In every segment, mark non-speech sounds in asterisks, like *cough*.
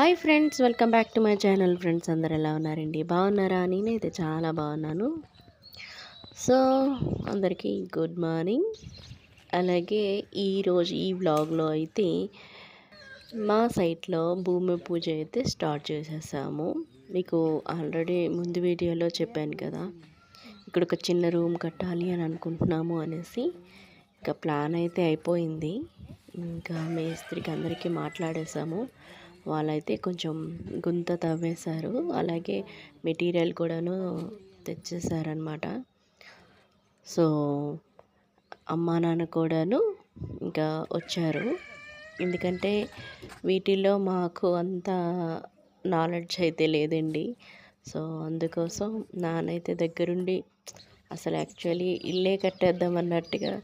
Hi friends welcome back to my channel. Friends అందరు ఎలా ఉన్నారండి? బాగున్నారా? నేనైతే చాలా బాగున్నాను. సో అందరికీ గుడ్ మార్నింగ్. అలాగే ఈరోజు ఈ వ్లాగ్లో అయితే మా సైట్లో భూమి పూజ అయితే స్టార్ట్ చేసేసాము. మీకు ఆల్రెడీ ముందు వీడియోలో చెప్పాను కదా ఇక్కడ ఒక చిన్న రూమ్ కట్టాలి అని అనుకుంటున్నాము అనేసి. ఇంకా ప్లాన్ అయితే అయిపోయింది. ఇంకా మేస్త్రికి అందరికీ మాట్లాడేసాము. వాళ్ళైతే కొంచెం గుంత తవ్వేశారు. అలాగే మెటీరియల్ కూడాను తెచ్చేసారనమాట సో అమ్మా నాన్న కూడాను ఇంకా వచ్చారు. ఎందుకంటే వీటిల్లో మాకు అంత నాలెడ్జ్ అయితే లేదండి. సో అందుకోసం నానైతే దగ్గరుండి అసలు యాక్చువల్లీ ఇల్లే కట్టేద్దాం అన్నట్టుగా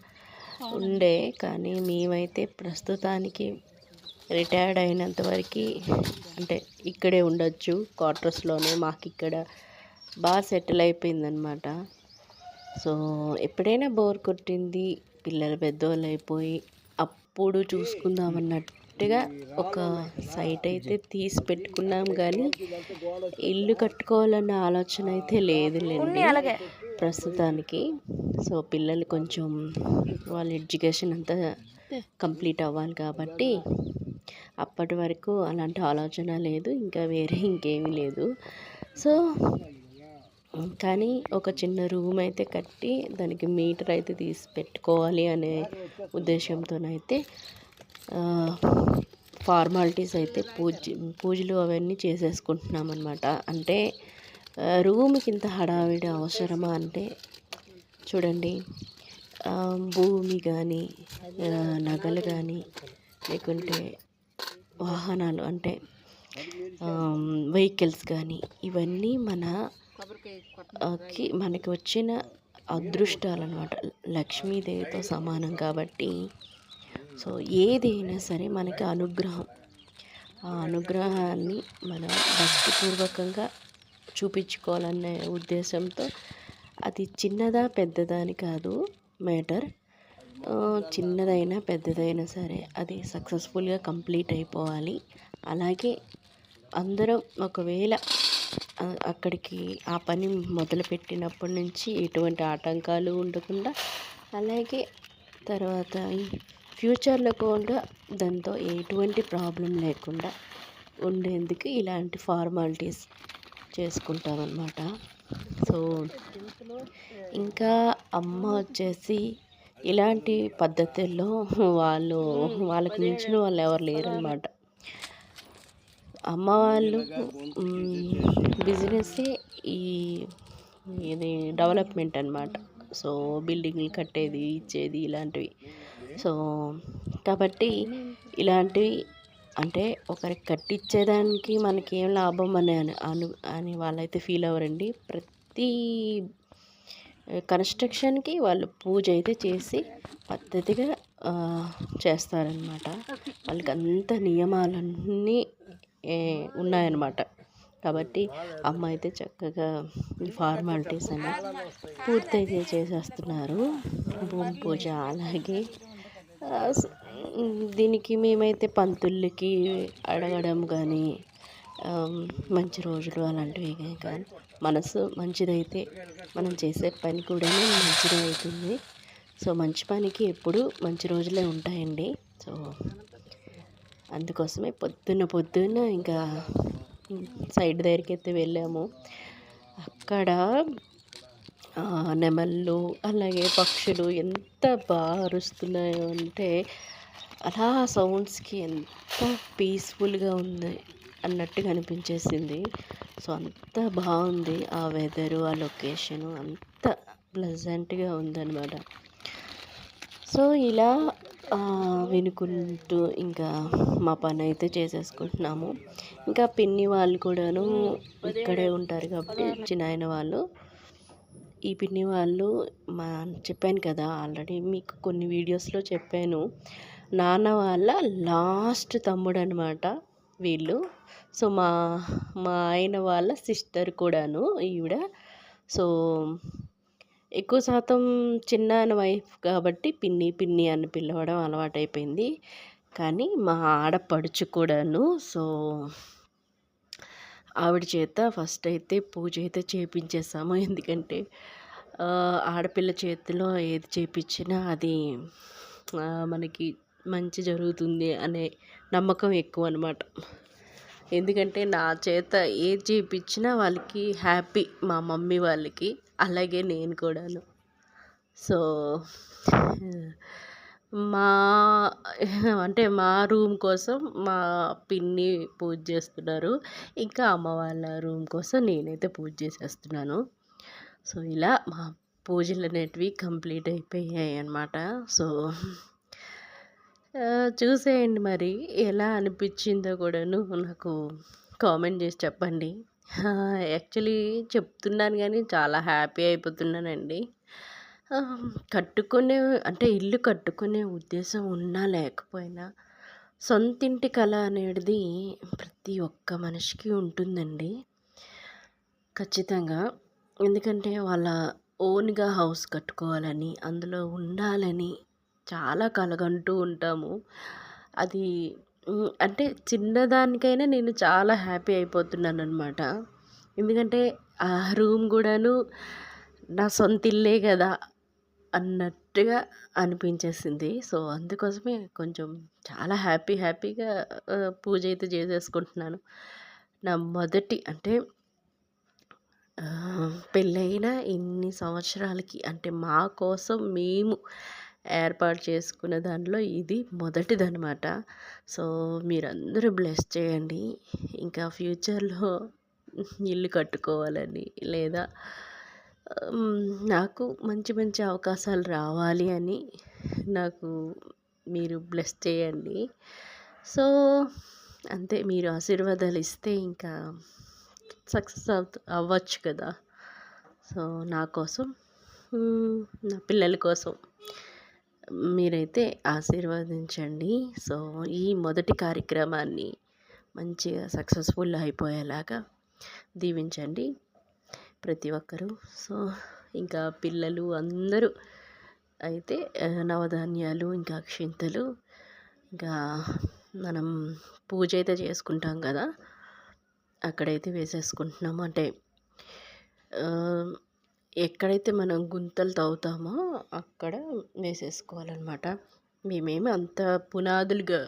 ఉండే. కానీ మేమైతే ప్రస్తుతానికి రిటైర్డ్ అయినంత వరకు అంటే ఇక్కడే ఉండొచ్చు. క్వార్టర్స్లోనే మాకు ఇక్కడ బాగా సెటిల్ అయిపోయిందనమాట సో ఎప్పుడైనా బోర్ కొట్టింది పిల్లలు పెద్దవాళ్ళు అయిపోయి అప్పుడు చూసుకుందామన్నట్టుగా ఒక సైట్ అయితే తీసి పెట్టుకున్నాం కానీ ఇల్లు కట్టుకోవాలన్న ఆలోచన అయితే లేదులేండి ప్రస్తుతానికి. సో పిల్లలు కొంచెం వాళ్ళ ఎడ్యుకేషన్ అంతా కంప్లీట్ అవ్వాలి కాబట్టి అప్పటి వరకు అలాంటి ఆలోచన లేదు ఇంకా వేరే ఇంకేమీ లేదు. సో కానీ ఒక చిన్న రూమ్ అయితే కట్టి దానికి మీటర్ అయితే తీసి పెట్టుకోవాలి అనే ఉద్దేశంతోనైతే ఫార్మాలిటీస్ అయితే పూజ పూజలు అవన్నీ చేసేసుకుంటున్నాం అనమాట అంటే రూమ్కి ఇంత హడావిడి అవసరమా అంటే చూడండి భూమి కానీ నగలు కానీ లేకుంటే వాహనాలు అంటే వెహికల్స్ కానీ ఇవన్నీ మన కి మనకి వచ్చిన అదృష్టాలు అనమాట లక్ష్మీదేవితో సమానం కాబట్టి. సో ఏదైనా సరే మనకి అనుగ్రహం. ఆ అనుగ్రహాన్ని మనం భక్తిపూర్వకంగా చూపించుకోవాలనే ఉద్దేశంతో అది చిన్నదా పెద్దదా అని కాదు మ్యాటర్. చిన్నదైనా పెద్దదైనా సరే అది సక్సెస్ఫుల్గా కంప్లీట్ అయిపోవాలి. అలాగే అందరం ఒకవేళ అక్కడికి ఆ పని మొదలుపెట్టినప్పటి నుంచి ఎటువంటి ఆటంకాలు ఉండకుండా అలాగే తర్వాత ఫ్యూచర్లో కూడా దాంతో ఎటువంటి ప్రాబ్లం లేకుండా ఉండేందుకు ఇలాంటి ఫార్మాలిటీస్ చేసుకుంటామన్నమాట. సో ఇంకా అమ్మ వచ్చేసి ఇలాంటి పద్ధతుల్లో వాళ్ళు వాళ్ళకి మించిన వాళ్ళు ఎవరు లేరనమాట అమ్మ వాళ్ళు బిజినెస్సే ఈ ఇది డెవలప్మెంట్ అనమాట సో బిల్డింగ్లు కట్టేది ఇచ్చేది ఇలాంటివి. సో కాబట్టి ఇలాంటివి అంటే ఒకరికి కట్టించేదానికి మనకి ఏం లాభం అని అను అని వాళ్ళైతే ఫీల్ అవ్వరండి. ప్రతి కన్స్ట్రక్షన్కి వాళ్ళు పూజ అయితే చేసి పద్ధతిగా చేస్తారనమాట వాళ్ళకి అంత నియమాలన్నీ ఉన్నాయన్నమాట. కాబట్టి అమ్మ అయితే చక్కగా ఫార్మాలిటీస్ అని పూర్తయితే చేసేస్తున్నారు. భూమి పూజ అలాగే దీనికి మేమైతే పంతుళ్ళకి అడగడం కానీ మంచి రోజులు అలాంటివి కానీ మనసు మంచిదైతే మనం చేసే పని కూడా మంచిదే అవుతుంది. సో మంచి పనికి ఎప్పుడు మంచి రోజులే ఉంటాయండి. సో అందుకోసమే పొద్దున్న పొద్దున్న ఇంకా సైడ్ దగ్గరికి అయితే వెళ్ళాము. అక్కడ నెమళ్ళు అలాగే పక్షులు ఎంత బాగా అరుస్తున్నాయో అంటే అలా సౌండ్స్కి ఎంత పీస్ఫుల్గా ఉంది అన్నట్టుగా అనిపించేసింది సో అంత బాగుంది ఆ వెదరు ఆ లొకేషను అంత ప్లెజెంట్గా ఉందన్నమాట. సో ఇలా వినుకుంటూ ఇంకా మా పని అయితే చేసేసుకుంటున్నాము. ఇంకా పిన్ని వాళ్ళు కూడాను ఇక్కడే ఉంటారు కాబట్టి చిన్న వాళ్ళు. ఈ పిన్ని వాళ్ళు మా చెప్పాను కదా ఆల్రెడీ మీకు కొన్ని వీడియోస్లో చెప్పాను. నాన్న వాళ్ళ లాస్ట్ తమ్ముడు అనమాట వీళ్ళు. సో మా మా ఆయన వాళ్ళ సిస్టర్ కూడాను ఈవిడ. సో ఎక్కువ శాతం చిన్న వైఫ్ కాబట్టి పిన్ని పిన్ని అని పిలవడం అలవాటైపోయింది. కానీ మా ఆడపడుచు కూడాను సో ఆవిడ చేత ఫస్ట్ అయితే పూజ అయితే చేపించేసాము. *laughs* ఎందుకంటే ఆడపిల్ల చేతిలో ఏది చేపించినా అది మనకి మంచి జరుగుతుంది అనే నమ్మకం ఎక్కువ అనమాట ఎందుకంటే నా చేత ఏది చేయించినా వాళ్ళకి హ్యాపీ మా మమ్మీ వాళ్ళకి అలాగే నేను కూడాను. సో మా అంటే మా రూమ్ కోసం మా పిన్ని పూజ చేస్తున్నారు. ఇంకా అమ్మ వాళ్ళ రూమ్ కోసం నేనైతే పూజ చేసేస్తున్నాను. సో ఇలా మా పూజలు అనేటివి కంప్లీట్ అయిపోయాయి అన్నమాట సో చూసేయండి మరి. ఎలా అనిపించిందో కూడాను నాకు కామెంట్ చేసి చెప్పండి. యాక్చువల్లీ చెప్తున్నాను కానీ చాలా హ్యాపీ అయిపోతున్నానండి. కట్టుకునే అంటే ఇల్లు కట్టుకునే ఉద్దేశం ఉన్నా లేకపోయినా సొంతింటి కళ అనేది ప్రతి ఒక్క మనిషికి ఉంటుందండి. ఖచ్చితంగా. ఎందుకంటే వాళ్ళ ఓన్గా హౌస్ కట్టుకోవాలని అందులో ఉండాలని చాలా కలగంటూ ఉంటాము. అది అంటే చిన్నదానికైనా నేను చాలా హ్యాపీ అయిపోతున్నాను అనమాట ఎందుకంటే ఆ రూమ్ కూడాను నా సొంత ఇల్లే కదా అన్నట్టుగా అనిపించేసింది. సో అందుకోసమే కొంచెం చాలా హ్యాపీ హ్యాపీగా పూజ అయితే చేసేసుకుంటున్నాను. నా మొదటి అంటే పెళ్ళైన ఇన్ని సంవత్సరాలకి అంటే మా కోసం మేము ఏర్పాటు చేసుకున్న దానిలో ఇది మొదటిదనమాట సో మీరందరూ బ్లెస్ చేయండి. ఇంకా ఫ్యూచర్లో ఇల్లు కట్టుకోవాలని లేదా నాకు మంచి మంచి అవకాశాలు రావాలి అని నాకు మీరు బ్లెస్ చేయండి. సో అంతే మీరు ఆశీర్వాదాలు ఇస్తే ఇంకా సక్సెస్ అవు అవ్వచ్చు కదా. సో నా కోసం నా పిల్లల కోసం. మీరైతే ఆశీర్వదించండి. సో ఈ మొదటి కార్యక్రమాన్ని మంచిగా సక్సెస్ఫుల్ అయిపోయేలాగా దీవించండి ప్రతి ఒక్కరూ. సో ఇంకా పిల్లలు అందరూ అయితే నవధాన్యాలు ఇంకా అక్షింతలు ఇంకా మనం పూజ అయితే చేసుకుంటాం కదా అక్కడైతే వేసేసుకుంటున్నాము అంటే ఎక్కడైతే మనం గుంతలు తవ్వుతామో అక్కడ వేసేసుకోవాలన్నమాట. మేమేమి అంత పునాదులుగా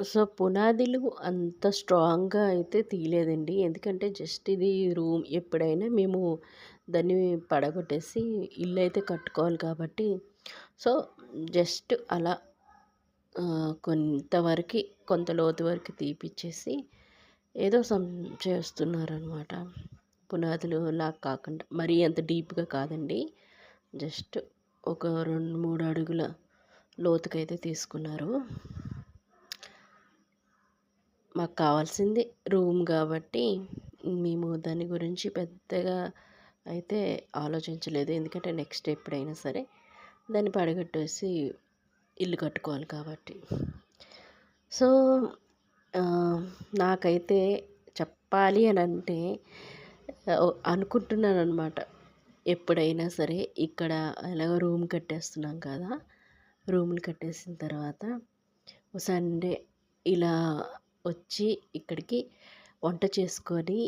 సో పునాదులు అంత స్ట్రాంగ్గా అయితే తీయలేదండి. ఎందుకంటే జస్ట్ ఇది రూమ్ ఎప్పుడైనా మేము దాన్ని పడగొట్టేసి ఇల్లు అయితే కట్టుకోవాలి కాబట్టి. సో జస్ట్ అలా కొంతవరకు కొంత లోతు వరకు తీపిచ్చేసి ఏదో సం చేస్తున్నారనమాట పునాదులు లా కాకుండా మరీ అంత డీప్గా కాదండి. జస్ట్ ఒక రెండు మూడు అడుగుల లోతుకైతే తీసుకున్నారు. మాకు కావాల్సింది రూమ్ కాబట్టి మేము దాని గురించి పెద్దగా అయితే ఆలోచించలేదు. ఎందుకంటే నెక్స్ట్ ఎప్పుడైనా సరే దాన్ని పడగట్టేసి ఇల్లు కట్టుకోవాలి కాబట్టి. సో నాకైతే చెప్పాలి అని అంటే అనుకుంటున్నాను అనమాట ఎప్పుడైనా సరే ఇక్కడ ఎలాగో రూమ్ కట్టేస్తున్నాం కదా రూములు కట్టేసిన తర్వాత సండే ఇలా వచ్చి ఇక్కడికి వంట చేసుకొని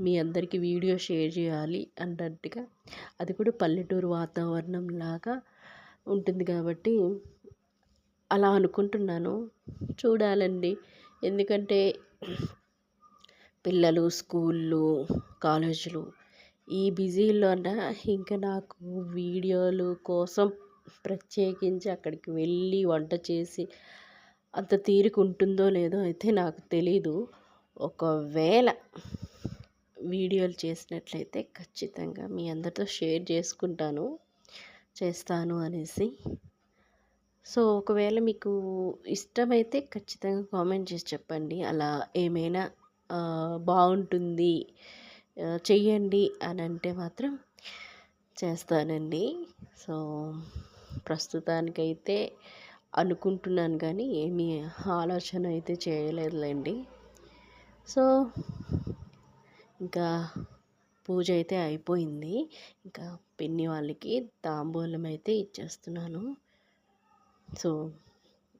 మీ అందరికీ వీడియో షేర్ చేయాలి అన్నట్టుగా అది కూడా పల్లెటూరు వాతావరణం లాగా ఉంటుంది కాబట్టి అలా అనుకుంటున్నాను. చూడాలండి. ఎందుకంటే పిల్లలు స్కూళ్ళు కాలేజీలు. ఈ బిజీలోన ఇంకా నాకు వీడియోలు కోసం ప్రత్యేకించి అక్కడికి వెళ్ళి వంట చేసి అంత తీరిక ఉంటుందో లేదో అయితే నాకు తెలీదు. ఒకవేళ వీడియోలు చేసినట్లయితే ఖచ్చితంగా మీ అందరితో షేర్ చేసుకుంటాను చేస్తాను అనేసి. సో ఒకవేళ మీకు ఇష్టమైతే ఖచ్చితంగా కామెంట్ చేసి చెప్పండి. అలా ఏమైనా బాగుంటుంది చెయ్యండి అని అంటే మాత్రం చేస్తానండి. సో ప్రస్తుతానికైతే అనుకుంటున్నాను కానీ ఏమీ ఆలోచన అయితే చేయలేదులేండి. సో ఇంకా పూజ అయితే అయిపోయింది. ఇంకా పిన్ని వాళ్ళకి తాంబూలం అయితే ఇచ్చేస్తున్నాను. సో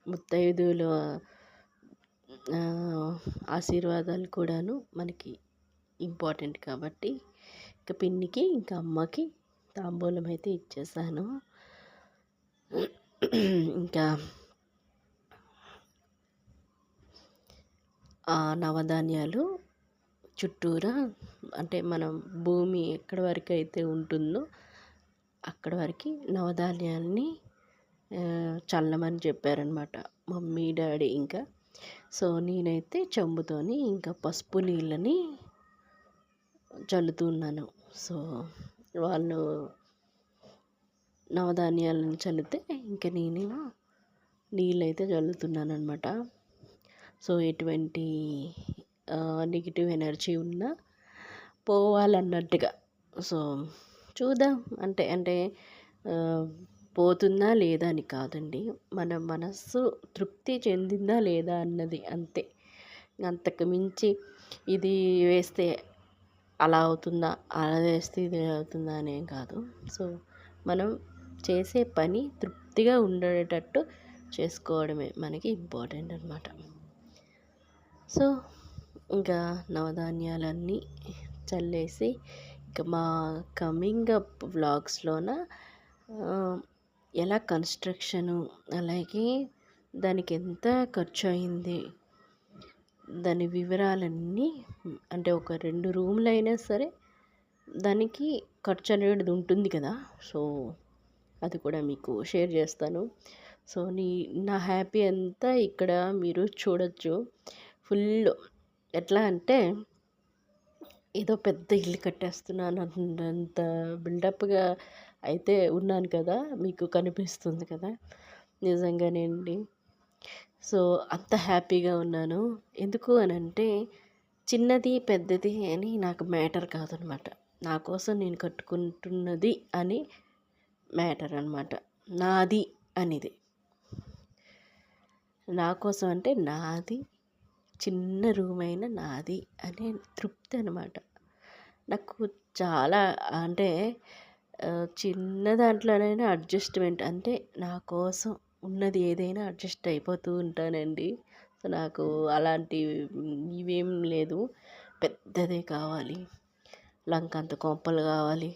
ముత్తైదువులు ఆశీర్వాదాలు కూడాను మనకి ఇంపార్టెంట్ కాబట్టి ఇంకా పిన్నికి ఇంకా అమ్మకి తాంబూలం అయితే ఇచ్చేసాను. ఇంకా నవధాన్యాలు చుట్టూరా అంటే మనం భూమి ఎక్కడి వరకు అయితే ఉంటుందో అక్కడి వరకు నవధాన్యాన్ని చల్లమని చెప్పారనమాట మమ్మీ డాడీ ఇంకా సో నేనైతే చెంబుతోని ఇంకా పసుపు నీళ్ళని చల్లుతున్నాను సో వాళ్ళు నవధాన్యాలను చల్లితే ఇంకా నేను నీళ్ళు అయితే చల్లుతున్నాను అనమాట సో ఎటువంటి నెగిటివ్ ఎనర్జీ ఉన్నా పోవాలన్నట్టుగా. సో చూద్దాం. అంటే అంటే పోతుందా లేదా అని కాదండి. మన మనస్సు తృప్తి చెందిందా లేదా అన్నది అంతే. అంతకు మించి ఇది వేస్తే అలా అవుతుందా అలా వేస్తే ఇది అవుతుందా అనే కాదు. సో మనం చేసే పని తృప్తిగా ఉండేటట్టు చేసుకోవడమే మనకి ఇంపార్టెంట్ అనమాట సో ఇంకా నవధాన్యాలన్నీ చల్లేసి ఇంకా మా కమింగ్ అప్ వ్లాగ్స్లోన ఎలా కన్స్ట్రక్షను అలాగే దానికి ఎంత ఖర్చు అయింది దాని వివరాలన్నీ అంటే ఒక రెండు రూమ్లు అయినా సరే దానికి ఖర్చు అనేది ఉంటుంది కదా. సో అది కూడా మీకు షేర్ చేస్తాను. సో నీ నా హ్యాపీ అంతా ఇక్కడ మీరు చూడొచ్చు. ఫుల్ ఎట్లా అంటే ఏదో పెద్ద ఇల్లు కట్టేస్తున్నాను అంత బిల్డప్గా అయితే ఉన్నాను కదా మీకు కనిపిస్తుంది కదా. నిజంగానే అండి సో అంత హ్యాపీగా ఉన్నాను. ఎందుకు అని అంటే చిన్నది పెద్దది అని నాకు మ్యాటర్ కాదనమాట. నా కోసం నేను కట్టుకుంటున్నది అని మ్యాటర్ అనమాట. నాది అనేది. నా కోసం అంటే నాది చిన్న రూమ్ అయినా నాది అనే తృప్తి అనమాట. నాకు చాలా అంటే చిన్న దాంట్లోనైనా అడ్జస్ట్మెంట్. అంటే నా కోసం ఉన్నది ఏదైనా అడ్జస్ట్ అయిపోతూ ఉంటానండి. సో నాకు అలాంటి ఇవేం లేదు. పెద్దదే కావాలి. లంకంత కొంపలు కావాలి.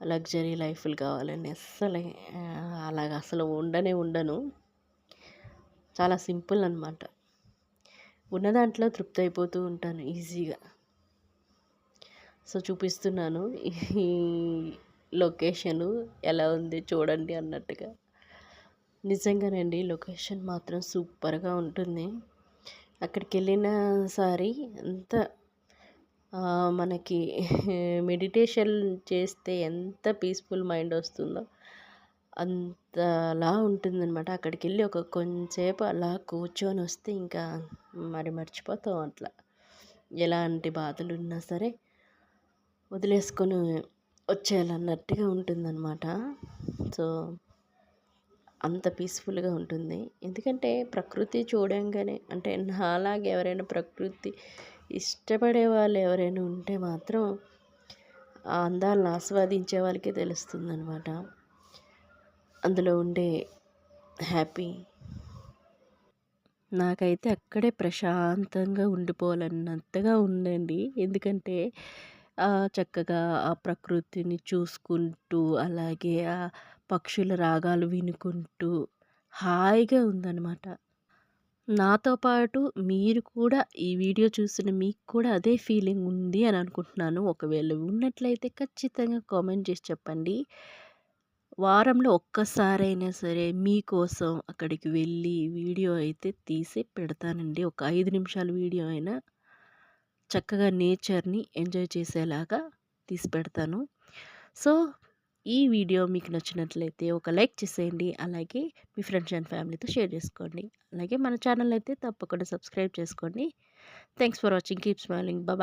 లగ్జరీ లైఫ్లు కావాలని అస్సలే అలాగ అసలు ఉండనే ఉండను. చాలా సింపుల్ అనమాట ఉన్న దాంట్లో తృప్తి అయిపోతూ ఉంటాను ఈజీగా. సో చూపిస్తున్నాను. ఈ లొకేషను ఎలా ఉంది చూడండి అన్నట్టుగా. నిజంగానండి లొకేషన్ మాత్రం సూపర్గా ఉంటుంది. అక్కడికి వెళ్ళిన సారి అంత మనకి మెడిటేషన్ చేస్తే ఎంత పీస్ఫుల్ మైండ్ వస్తుందో అంతలా ఉంటుందన్నమాట. అక్కడికి వెళ్ళి ఒక కొంచెంసేపు అలా కూర్చొని వస్తే ఇంకా మరి మర్చిపోతాం అట్లా. ఎలాంటి బాధలు ఉన్నా సరే వదిలేసుకొని వచ్చేయాలన్నట్టుగా ఉంటుందన్నమాట. సో అంత పీస్ఫుల్గా ఉంటుంది. ఎందుకంటే ప్రకృతి చూడంగానే అంటే నాలాగే ఎవరైనా ప్రకృతి ఇష్టపడే వాళ్ళు ఎవరైనా ఉంటే మాత్రం ఆ అందాలను ఆస్వాదించే వాళ్ళకే తెలుస్తుంది అనమాట అందులో ఉండే హ్యాపీ. నాకైతే అక్కడే ప్రశాంతంగా ఉండిపోవాలన్నంతగా ఉందండి. ఎందుకంటే చక్కగా ఆ ప్రకృతిని చూసుకుంటూ అలాగే ఆ పక్షుల రాగాలు వినుకుంటూ హాయిగా ఉందన్నమాట. నాతో పాటు మీరు కూడా ఈ వీడియో చూసిన మీకు కూడా అదే ఫీలింగ్ ఉంది అని అనుకుంటున్నాను. ఒకవేళ ఉన్నట్లయితే ఖచ్చితంగా కామెంట్ చేసి చెప్పండి. వారంలో ఒక్కసారైనా సరే మీకోసం అక్కడికి వెళ్ళి వీడియో అయితే తీసి పెడతానండి. ఒక ఐదు నిమిషాల వీడియో అయినా చక్కగా నేచర్ని ఎంజాయ్ చేసేలాగా తీసి పెడతాను సో ఈ వీడియో మీకు నచ్చినట్లయితే ఒక లైక్ చేసేయండి. అలాగే మీ ఫ్రెండ్స్ అండ్ ఫ్యామిలీతో షేర్ చేసుకోండి. అలాగే మన ఛానల్ అయితే తప్పకుండా సబ్స్క్రైబ్ చేసుకోండి. Thanks for watching. Keep smiling. Bye